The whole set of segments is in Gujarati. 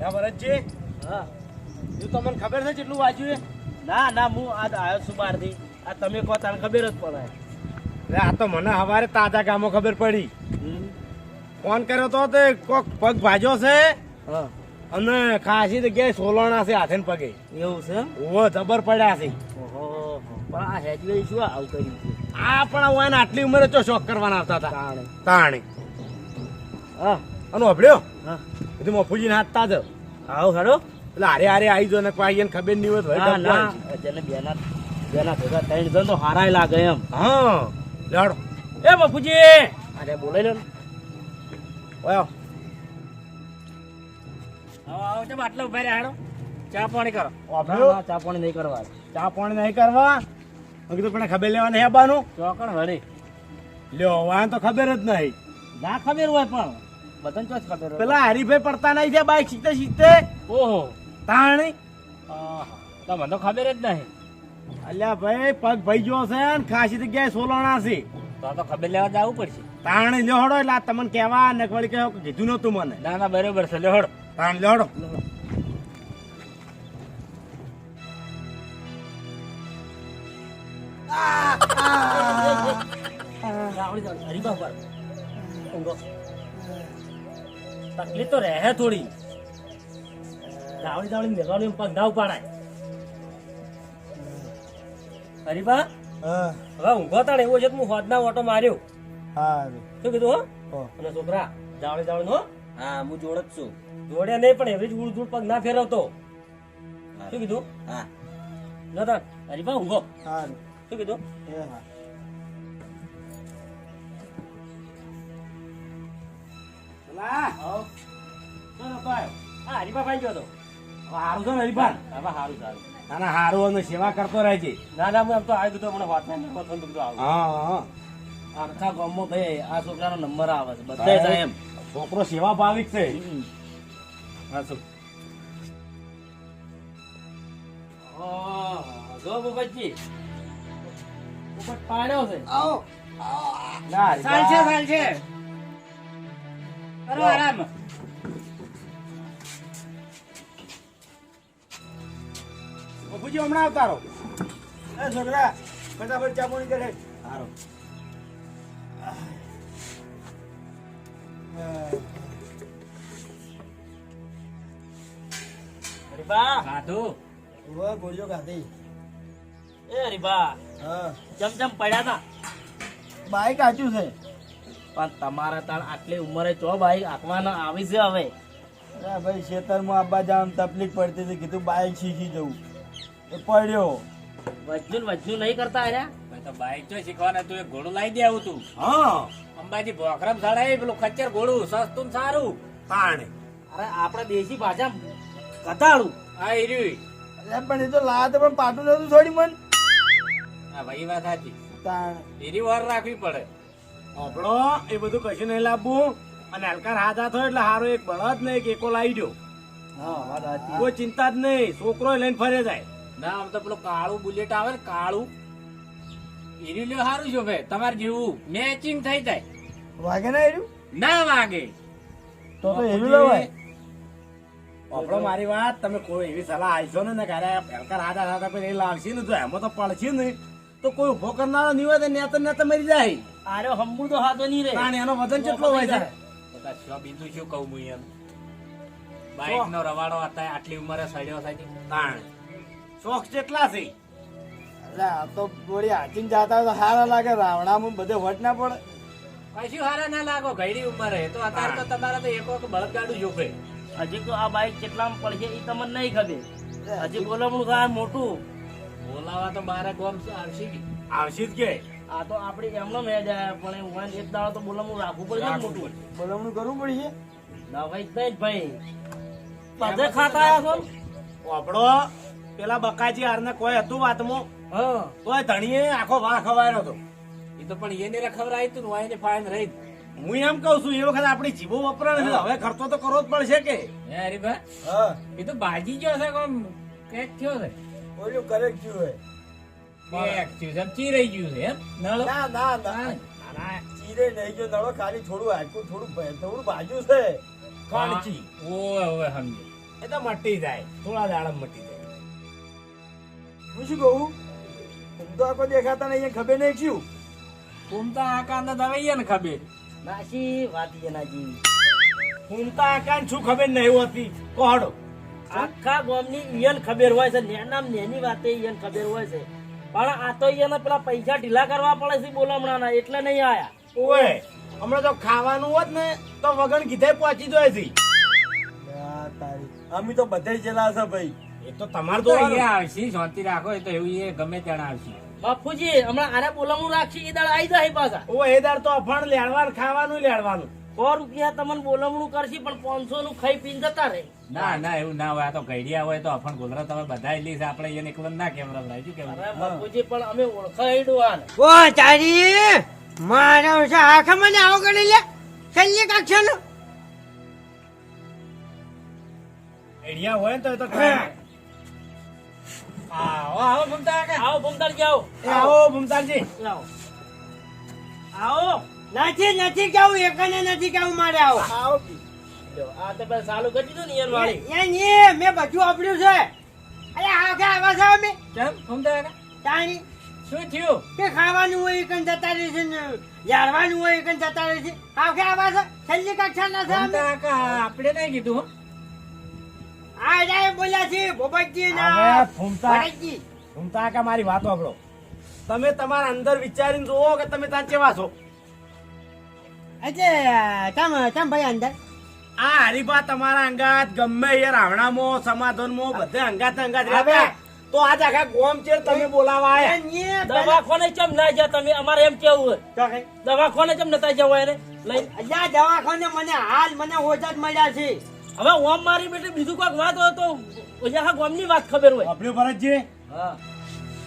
ના ભરતજી. હા. જો તમને ખબર છે કેટલું વાંચ્યું એ? ના ના હું આજ આવ્યો છું બહારથી. આ તમે કહો તને ખબર જ પડે અરે આ તો મને હવારે તાજા ગામો ખબર પડી. ફોન કર્યો તો તે કોક પગ ભાજો છે હા. અને ખાસી જગ્યાએ સોલણા છે હાથે પગે. એવું છે ઓ જબર પડ્યા છે. ઓહો પણ આ હેજવે શું આવું કર્યું છે? આ પણ એને આટલી ઉંમરે ચો શોખ કરવાના આવતા હતા. તાણે. તાણી. હા. અને અભડ્યો હા. બધું મફુજી ના હાથતા જ આવો હેડો એટલે હારે હારે આવી જો ને કોઈ ખબર નહીં હોય ના જેને બેના બેના ભેગા ત્રણ જણ તો હારાય લાગે એમ. હા લડો. એ બાપુજી અરે બોલાઈ લો ઓયો આવો. આવો ચમ આટલા ઊભા રહ્યા હેડો ચા પાણી કરો. ચા પાણી નહીં કરવા. ચા પાણી નહીં કરવા? કીધું પણ ખબર લેવા નહીં આવવાનું ચોકણ વળી. લ્યો વાન તો ખબર જ નહીં. ના ખબર હોય પણ. બધાને ખબર હોય પેલા હરીફે પડતા નહીં છે બાઈક શીખતે શીખતે ઓહો. તાણી. તો મને તો ખબર જ નહીં. અલ્યા ભાઈ પગ ભાઈ ગયો છે ને ખાસી જગ્યાએ સોલણા છે. તો તો ખબર લેવા જવું પડશે. તાણી લેહડો હડો એટલે તમને કહેવા ને વળી કહો કે કીધું નતું મને. ના ના બરોબર છે લેહડો તાણ લેહડો હડો. હરીબા પર. ઊંઘો. તકલીફ તો રહે થોડી. દાવડી દાવડી મેઘાણી પગ ના ઉપાડાય. હરીબા હા. હવે ઊંઘો તાણ એવો છે તો હું હોદના ઓટો માર્યો. સારું શું કીધું હો? હો. અને છોકરા દાવડી દાવડી હો. હા હું જોડે જ છું. જોડે નહીં પણ એવરેજ ઉડ ઉડ પગ ના ફેરવતો. શું કીધું? હા. જો તાણ હરીબા ઊંઘો. સારું શું કીધું? હા. પેલા, આવો. શું નતો હા હરીબા ગયો તો. હારું છે ને હરીભાન? હવે સારું સારું ના ના હારું અને સેવા કરતો રહેજે ના ના હું એમ તો આવી ગયો મને વાત ના કરતો તો બધું આવું. હા હા. આખા ગામમાં ભાઈ આ છોકરાનો નંબર આવે છે બધા જાય એમ. છોકરો સેવા ભાવિક છે. હા શું? ઓહો, જો બાબાજી ઉપર પાડ્યો છે. ના ચાલશે ચાલશે કરો આરામ બાપુજી હમણાં આવતા રહો. એ છોકરા ફટાફટ ચા પાણી કરે સારું હરીબા ખાધું? ગોળીઓ ખાધી. એ હરીબા હા. જમ જમ પડ્યા હતા બાઈક આચું છે. પણ તમારે તાણ આટલી ઉંમરે ચો ભાઈ આંકવાના આવી છે હવે. અરે ભાઈ ખેતરમાં આબા જવાનું તકલીફ પડતી હતી કીધું બાઇક શીખી જવું. એ પડ્યો. વજ્જુન વજ્જુન નહીં કરતા અરે તો બાઇક તો શીખવાના તું એક ઘોડું લાવી દે આવું તું. હા. અંબાજી ભોખરમ સડાય પેલું ખચ્ચર ઘોડું સસ્તું સારું. તાણે. અરે આપણે દેશી ભાષા કથાળું. આ ઈર્યું અરે પણ એ તો લાયા તો પણ પાટું નતું થોડી મન. હા ભાઈ વાત સાચી. તાણે. વાર રાખવી પડે. આપણો એ બધું કશું નહીં લાવવું. અને હલકાર હાથ હાથ એટલે હારો એક બળદ ને એક એકો લાવી દો કોઈ ચિંતા જ નહીં છોકરો લઈને ફરે જાય. ના આમ તો પેલું કાળું બુલેટ આવે ને કાળું. ઈર્યું લ્યો સારું છે ભાઈ તમારે જેવું મેચિંગ થઈ જાય. વાગે ના એર્યું? ના વાગે. તો તો એવી લેવાય. આપણો મારી વાત તમે કોઈ એવી સલાહ આલશો ને ને ઘરે હલકાર હાથ હાથ હાથ એ લાવશે ને તો એમાં તો પડશે ને તો કોઈ ઊભો કરનારો નહીં હોય તો નેતા નેતા મરી જાય. અરે હમ્બુ તો હાથો નહીં રે. તાણે એનો વજન કેટલો હોય છે? બતા બીજું શું કહું હું એમ? બાઈક નો રવાડો હતા આટલી ઉંમરે સડ્યો થાય તાણ? શોખ કેટલા છે. તો ગોળી હાચીને જાતા તો સારા લાગે. રાવણામાં બધે વટ ના પડે. કશું હારા ના લાગો ઘડી ઉંમરે. તો અત્યારે તો તમારે તો એક વખત બળદગાડું જોખે હજી તો આ બાઈક કેટલામાં પડશે એ તમને નહીં ખબર. હજી બોલમણું થાય મોટું. બોલાવા તો મારે કોમ છે આવશે આવશે જ કે. આ તો આપડી એમનો મેજ જાય પણ હું એક દાડો તો બોલમણું રાખવું પડશે મોટું. બોલમણું કરવું પડશે. ના ભાઈ જ ભાઈ. બધે ખાતા આવ્યા છો આપડો પેલા બકાજી હારને કોઈ હતું વાતમાં? હા. તોય ધણીએ આખો વાહ ખવાયો હતો. એ તો પણ એને રખવરાય તું ને એને ફાઈન રહી હું એમ કઉ છું એ વખત આપણી જીવો વપરાણ છે. હવે ખર્ચો તો કરવો જ પડશે કે? હે હરીભા હા. એ તો ભાજી ગયો છે કોમ કેક થયો છે. ઓલું કરેક્ટ થયું હોય. ચીરાઈ ગયું છે એમ? નળો? ના ના ના. ચીરે નહીં ગયો નળો ખાલી થોડું હાડકું થોડું થોડું ભાજ્યું છે. કણચી ઓ ઓય સમજે. એ તો મટી જાય થોડા દાડા મટી જાય. હું શું કહું? હું તો આખો દેખાતા નહીં ખબર નહીં શું ઘૂમતા આકા અંદર દવાઈએ ને ખબર નાસી વાત એનાજી ફૂમતા કાન શું ખબર નહીં હોતી? કોહડો આખા ગામની ઈયન ખબર હોય છે નેનામ નેની વાતે ઈયન ખબર હોય છે. પણ આ તો એને પેલા પૈસા ઢીલા કરવા પડે છે બોલામણાના એટલે નહીં આયા. ઓય હમણાં તો ખાવાનું હોત ને તો વગર કીધે પહોંચી જાય છે. અમે તો બધે જેલા છે ભાઈ. એ તો તમારે તો અહીંયા આવશે શાંતિ રાખો એ તો એવું એ ગમે ત્યાં આવશે. બાપુજી હમણાં આરે બોલામણું રાખશે એ દાળ આવી જાય પાછા. ઓ એ દાળ તો અફાણ લેડવાનું ખાવાનું લેડવાનું સો રૂપિયા તમને બોલમણું કરશે પણ પાંચસો નું ખાઈ પીને જતા રહે. ના ના એવું ના હોય. આ તો ગઈડિયા હોય તો અફણ ગોધરા તમે બધા લીસ આપણે એને એકલો ના કેમેરા રાખ્યું કેમ બાપુજી પણ અમે ઓળખાઈડું આને. ઓ તારી મારા છે આખા મને આવો કરી લે. શલ્ય કક્ષાનો. એડિયા હોય ને તો એ તો. આવો આવો ઘૂમતા આવો એ આવો. ભૂમતાલજી આવો આવો. નથી નથી કેવું? એકને નથી કેવું મારે આવો? આવો લ્યો, આ તો પેલા ચાલુ કરી દીધું ને વાળી. એ ની મેં બધું આપડ્યું છે. અરે આખા આવા છે અમે? કેમ? ઘૂમતા આકા તાણી. શું થયું? કે ખાવાનું હોય એકન જતા રહે છે ને યારવાનું હોય એકન જતા રહે છે. આખા આવા છે? શલ્ય કક્ષાના છે અમે? ઘૂમતા આકા આપણે નહીં કીધું. આ જાય બોલ્યા છે ભોપતજી ના ફૂમતા ફૂમતા કા મારી વાત સાંભળો તમે તમારા અંદર વિચારીને જોવો કે તમે ત્યાં કેવા છો. એટલે તમ તમ ભાઈ અંદર? આ હરીફા તમારા અંગાત ગમે એ રાવણામાં સમાધાનમાં બધે અંગાત અંગાત હવે. તો આજ આખા ગોમ ચેર તમે બોલાવા આયા દવાખાને કેમ ના જા તમે? અમારે એમ કેવું હોય? દવાખાને કેમ નતા જવાય એને? લઈને અલ્યા દવાખાને મને હાલ મને ઓછા જ મળ્યા છે. હવે ઓમ મારી બેટી બીજું કોઈક વાત હોય તો ઓજા ગોમની વાત ખબર હોય. આપણે ભરતજી હા.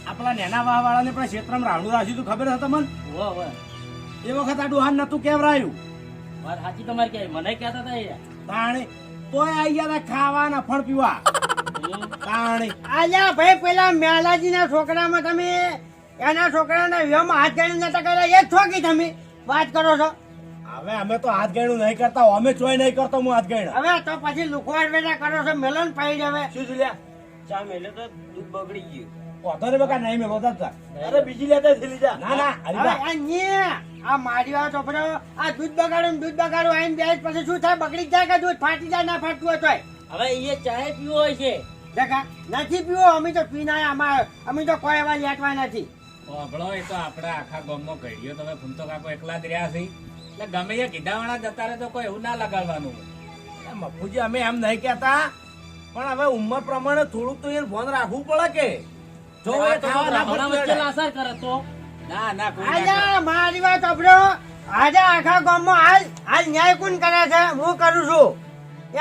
આપણા નેના વાહ વાળાને પણ ક્ષેત્રમાં રાવણું રાખ્યું હતું. ખબર હતી તમને? વાહ વાહ એ વખત આ ડોહાન નતું કેવરાયું. વાત સાચી તમારી કે મને કહેતા હતા એ. તાણે તોય આઈ ગયા તા ખાવાના ફળ પીવા. તાણે. અલ્યા ભાઈ પેલા મેલાજી ના છોકરામાં તમે એના છોકરાના વ્યમ હાથ ગાડી નતા કર્યા એ છોકી તમે વાત કરો છો. હવે અમે તો હાથ ગયણું નહીં કરતા અમે ચોય નહીં કરતો હું હાથ ગયણ હવે તો પછી લુકવાડ વેટા કરો છો મેલન પાઈ હવે. શું જોલ્યા ચા મેલે તો દૂધ બગડી ગયું. વાંધો નહીં બકા નહીં મેં બોલતા અરે બીજી લેતા થેલી જા. ના ના અરે આ ની આ મારી વાત છોકરો આ દૂધ બગાડો દૂધ બગાડો આઈને બેસ પછી શું થાય? બગડી જાય કે દૂધ ફાટી જાય ના ફાટતું હોય તોય? હવે એ ચાય પીવો હોય છે દેખા નથી પીવો અમે તો પીના અમાર અમે તો કોઈ એવા લેટવા નથી. હોભળો એ તો આપણા આખા ગામમાં ગઈડિયો તમે ફૂમતો કાકો એકલા જ રહ્યા છે એટલે ગમે એ કીધાવાળા જતા રહે તો કોઈ એવું ના લગાડવાનું મફુજી અમે એમ નહીં કહેતા પણ હવે ઉંમર પ્રમાણે થોડુંક તો એ ફોન રાખવું પડે કે? જો એ ખાવા ઘણા વચ્ચે. લાસાર કરે તો. ના ના કોઈ આજે મારી વાત સાંભળો. આજે આખા ગામમાં હાલ હાલ ન્યાય કોણ કરે છે? હું કરું છું.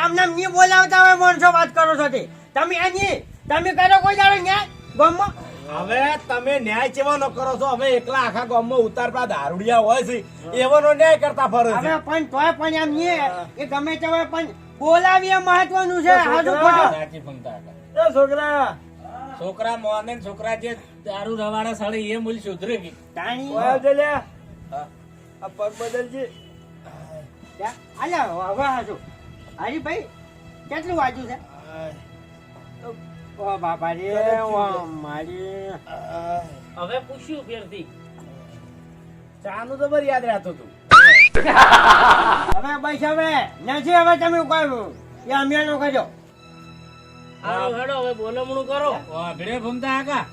એમને એમ નહીં બોલાવતા હોય માણસો વાત કરો છો તે. તમે એની તમે કરો કોઈ દાડો ન્યાય? ગામમાં? હવે તમે ન્યાય ચેવો ન કરો છો? હવે એકલા આખા ગામમાં ઉતારતા દારૂડિયા હોય છે. એવાનો ન્યાય કરતા ફરે છે. હવે પણ તોય પણ એમ નહીં એ ગમે તે હોય પણ બોલાવીએ મહત્વનું છે. હાજુ ખોટું. એ છોકરા છોકરા મોને છોકરા જે દારૂ રવાડા સાડે એ મૂલ સુધરે ગઈ તાણી આ પગ બદલજી. અલ્યા હવે હાજુ ભાઈ કેટલું વાંચ્યું છે? ઓ બાપા રે મારી. હવે પૂછ્યું ફેરથી. ચાનું તો બરી યાદ રહેતું તું. હવે બસ હવે. નથી હવે તમે કોઈ એ અમે નો હાલો હેડો હવે બોલમણું કરો. વાઘડે ભૂમતા આકા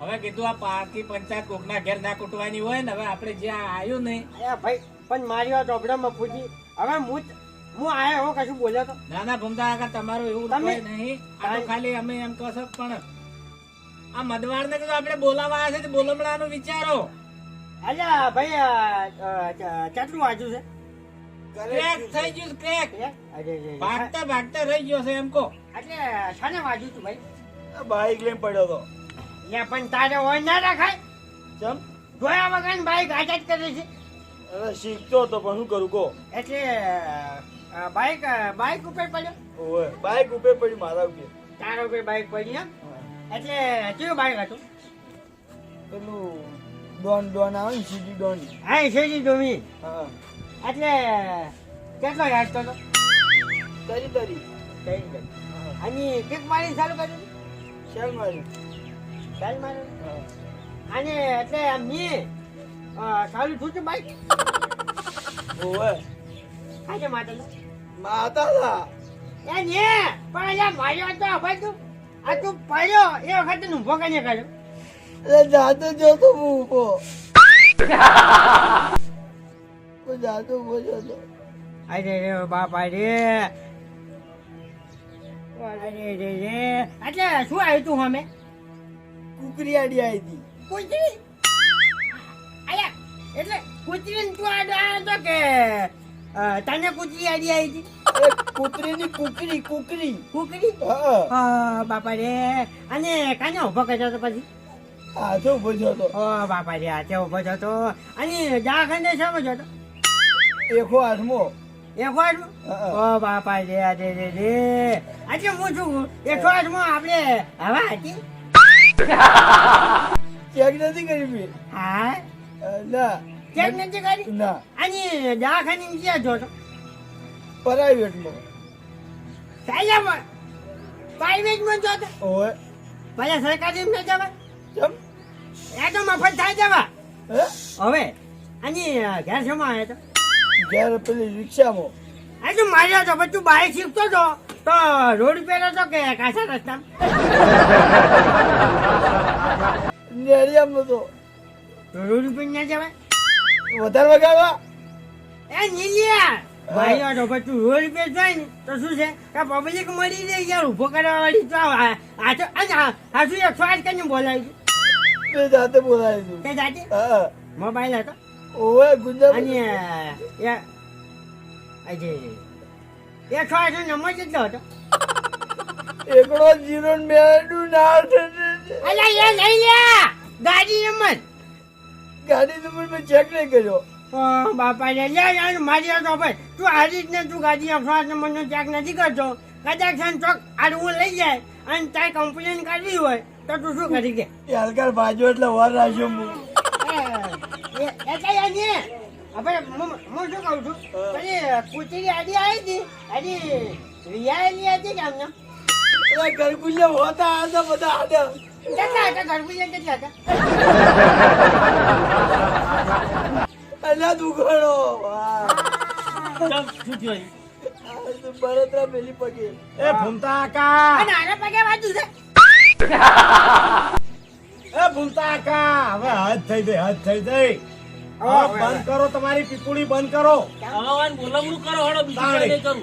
હવે કીધું આ પાકી પંચાયત કોકના ઘેર ના કૂટવાની હોય ને હવે આપણે જ્યાં આવ્યું નહીં ભાઈ પણ મારી વાત ઓબડામાં પૂછી હવે હું હું આયા હો કશું બોલ્યો તો. ના ના ભૂમતા કાકા તમારું એવું તમે- નહીં. આ તો ખાલી અમે એમ કહો છો પણ આ મદવાડ ને તો આપણે બોલાવા આવ્યા છે તો બોલમણાનું વિચારો. અલ્યા ભાઈ કેટલું વાંચ્યું છે? ક્રેક થઈ ગયું ક્રેક. ભાગતા ભાગતા રહી ગયો છે એમ કહો. એટલે શાને વાંચ્યું તું ભાઈ? બાઈક લઈને પડ્યો તો. લે પણ તારે હોય ના રાખાય? ચમ? જોયા વગર બાઈક આઝાદ કરે છે. અરે શીખતો હતો પણ શું કરું કહો? એટલે બાઈક બાઈક ઉપર પડ્યો? ઓય બાઈક ઉપર પડી મારા ઉપર. તારા ઉપર બાઈક પડી એમ? એટલે કયું બાઈક હતું? પેલું ડોન ડોન આવે ને સીડી ડોન. હા શેરી ડોમી હા. એટલે કેટલો યાદ તો તરી તરી. તરી ગયું. અને કિક મારી ચાલુ કર્યું શેલ માર્યું ચાલ મારું અને એટલે અ, ચાલુ થયું છે બાઈક? ઓવે. આજે માટે માતા હતા. એ ને પણ માર્યો તો ભાઈ તું. આ તું પડ્યો એ વખતે નું ઊભો કરીને કર્યો? એટલે જાતે હું ઊભો. હું જાતે ઊભો જોતો. અરે બાપા રે. અરે રે રે એટલે શું આવ્યું તું અમે કુકરી આડી આવી હતી. કૂતરી? અલ્યા એટલે કૂતરી તું આડો તો કે તને કૂતરી આડી આવી હતી? એ કૂતરીની કુકરી કુકરી. કૂકરી? હા. બાપા રે અને કાને ઊભો કર્યો તો પછી? હાથે ઊભો જોતો ઓ બાપા રે હાથે ઊભો થયો તો અને જા શા સમજો તો એકો હાથમાં. ઓ બાપા રે રે રે રે. આજે હું છું આપણે હવા હતી. ચેક નથી કરી મેં. હા? ના. ચેક નથી કરી? ના. અને દવાખાની ક્યાં જોતો પ્રાઇવેટમાં. સાયલામાં પ્રાઇવેટમાં જોતો ઓવે. ભલે સરકારી માં જવા ચમ એ તો મફત થાય જવા. હવે અને ઘેર શેમાં આવ્યા તો? ઘેર પેલી રિક્ષામાં. આ તું માર્યો તો તું બાઈક શીખતો તો તો રોડ પેલો હતો કે કાચા રસ્તા? નેડિયામાં તો. રોડ પર ના જવાય? વધારે વગાડવા? એ નીલિયા ભાઈઓ તો રોડ પે જાય ને તો શું છે? કે પબ્લિક મળી જાય યાર ઊભો કરવા વાળી તો આ તો આ શું સ્વાદ કરીને બોલાવી તે જાતે બોલાવી તું તે જાતે? મોબાઈલ હતો? ઓવે ગુંજા અને એ અજે એક સ્વાદ નંબર કેટલો હતો. એકડો જીરો ને બેડું ના અલા એ લઈ લે ગાડી નંબર. ગાડી નંબર મેં ચેક નહીં કર્યો. બાપા લે લે યાર મારી તો ભાઈ તું આ રીતને તું ગાડી અફવાસ નંબરનો ચેક નથી કરતો. કદાચ છે ચોક આડવું લઈ જાય અને તારે કમ્પ્લેન કરવી હોય તો તું શું કરી કે? હલકાર બાજુ એટલે વાર રાખ્યો હવે હું શું કહું છું? પેલી કુતરી આડી આવી હતી આડી રિયાની હતી કે અમને એટલે ગરગુલ્લે હોતા હતા બધા આડા કેટલા હતા ગરબી કેટલા હતા? દુખડો ચમ, બળતરા પેલી પગે. એ ભૂમતા કાકા. અને આના પગે વાંચું છે. એ ભૂમતા કાકા હવે હદ થઈ ગઈ હદ થઈ ગઈ હવે બંધ કરો તમારી પીપુડી બંધ કરો. બોલમણું કરો હળો બીજું. નહીં કરું.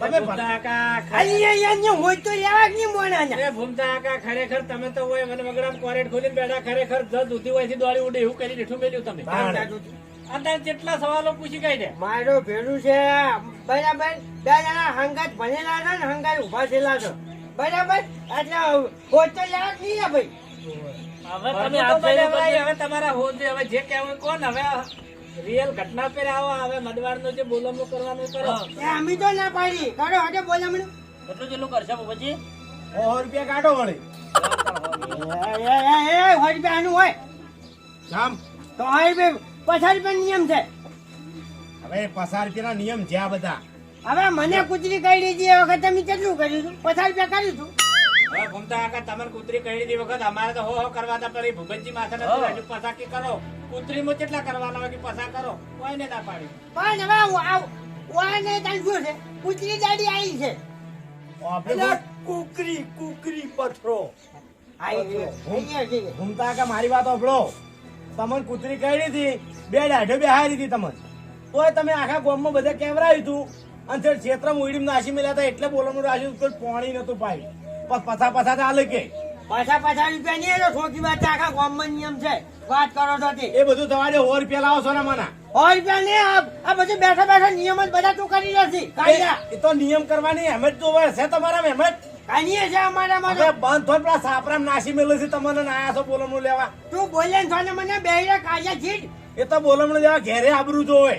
તમે ભૂમતા કાકા અહીંયા હોય તો લેવા જ નહીં મોણા અરે ભૂમતા ખરેખર તમે તો હોય મને વગડામ કોરેટ ખોલીને બેઠા ખરેખર જજ ઉધી હોયથી દોડી ઉડે એવું કરી બેઠું મેલ્યું તમે. અંદર જેટલા સવાલો પૂછી કાઢે મારો ભેડું છે બરાબર બે જણા હંગાત ભણેલા છે ને હંગાત ઊભા થયેલા છે બરાબર એટલે તો લેવા જ નહીં ભાઈ. હવે તમે. હવે તમારા હોદે હવે જે કહેવું કોણ? હવે રિયલ ઘટના પર આવો હવે મદવારનો જે બોલમણું કરવાનું કરો. એ અમે તો ના પાડી. કરો હટે બોલે કેટલું જેટલું કરશે બાબાજી સો રૂપિયા કાઢો વળી. એ એ એ એ હોય રૂપિયાનું હોય. જામ. તો હોય બે પચાસ રૂપિયા નિયમ છે. હવે પસાર રૂપિયાના નિયમ છે આ બધા. હવે મને કુચરી કહી દીધી એ વખત તમે કેટલું કર્યું હતું? પચાસ રૂપિયા કર્યું હતું? હવે ભૂમતા કાકા તમને કૂતરી દી વખત અમારે તો હો હો કરવા તા પડી. ભૂપતજી માથે નથી પસાકી કરો. કૂતરીમાં કેટલા કરવાના હોય કે પસા કરો? કોઈને ના પાડી. પણ હવે તાન શું છે? કૂતરી દાડી આવી છે. આપણે કુકરી કુકરી પથરો. ઘૂમતા કાકા મારી વાત સાંભળો. તમને કૂતરી કરી હતી બે દાઢે બેહારી હતી તમને. તોય તમે આખા ગામમાં કેમેરા આવ્યું હતું. અને ક્ષેત્રમાં ઉડીમ નાસી મેલ્યા હતા એટલે બોલવાનું રાખ્યું કોઈ પાણી નતું પાઈ પછા પછા ચાલે કે? પાછા પાછા રૂપિયા નહીં છોકરી વાત આખા ગામમાં નિયમ છે. વાત કરો તો. એ બધું તમારે સો રૂપિયા લાવો છો ને મને. સો રૂપિયા નહીં આ આ બધું બેઠા બેઠા નિયમ જ બધા તું કરી નથી એ તો નિયમ કરવાની હેમત તો હોય છે તમારા હેમત? કાનીએ છે અમારામાં હવે બંધ થોડ પેલા સાપરામ નાસી મેલું છે તમને ના આયા છો બોલમણું લેવા. તું બોલે ને મને બેહીને કાયા જીત. એ તો બોલમણું લેવા ઘેરે આબરું જોવે.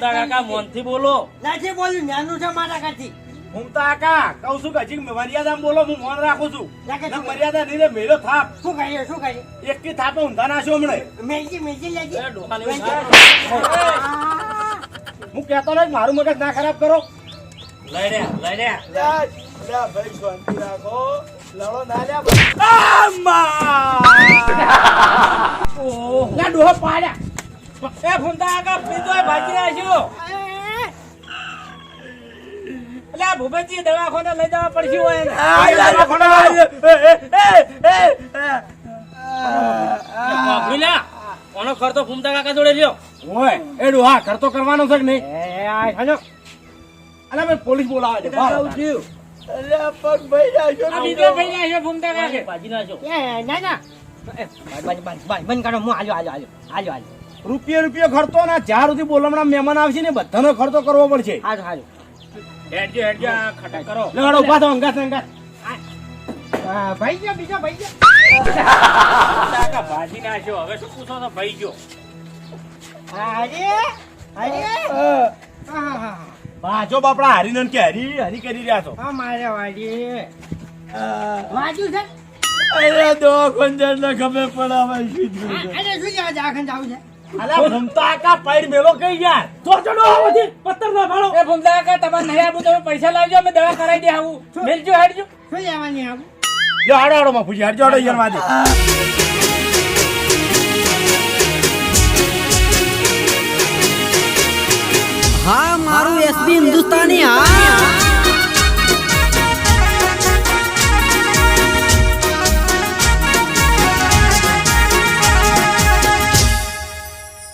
કાકા મોનથી બોલો. નથી બોલ્યું નાનું છે મારા કરતી ઘૂમતા કહું છું કે હજી મર્યાદામાં બોલો હું મોન રાખું છું. મર્યાદા નહીં રે મેલો થાપ. શું કરીએ શું કરીએ? એક કી થાપે ઊંધા નાખ્યો હમણે. લેજી. થાય. હું. કહેતો નહીં મારું મગજ ના ખરાબ કરો. લઈ લે લઈ લ્યા ભાઈ શાંતિ રાખો. લડો ના લ્યા લા ડોહો પાડ્યા. એ ફૂમતા કાકા પીધો ભાગી રહ્યા છો. એટલે આ ભૂપતજી દવાખાને લઈ જવા પડશે હોય કોનો ખર્ચો ફૂમતા કાકા જોડે લ્યો? હોય એ હા ખર્ચો કરવાનો છે કે નહીં? એ આ હેલો. અલા ભાઈ પોલીસ બોલાવે છે. અલ્યા પગ ભાઈ આ બીજો ભાઈ જાય ફૂમતા કાકે? ભાજી નાખજો એ ના ના. રૂપિયા રૂપિયા ખર્ચો ના જ્યાં સુધી બોલમણા મહેમાન આવશે ને બધાનો ખર્ચો કરવો પડશે. હાલ્યો હાલ્યો હેડજો હેડજો આ ખટક કરો. ઊભા થો અંગાત અંગાત ભાઈ ગયો બીજો ભાઈ ગયો. ભાજી નાખ્યો હવે શું પૂછો તો ભાઈ ગયો. અરે અરે ભાજો બાપડા હરીનન કે હરી હરી કરી રહ્યા છો. હા મારે વાડી. વાજુ છે? અરે દવાખાને જઈને ખબર પડે હવે શું. અરે શું જાવ છે? અલા ઘૂમતા કા પાડ મેલો કઈ યાર તો ચડો આવતી પત્તર ના ભાડો એ તમારે નહીં આવું તમે પૈસા લાવજો અમે દવા કરાવી દે આવું. મેલજો હેડજો. શું લેવાની આવું? લો હાડો હાડો માં પૂછી હાડજો હાડો યાર વાજે હા મારું એસબી હિન્દુસ્તાની હા.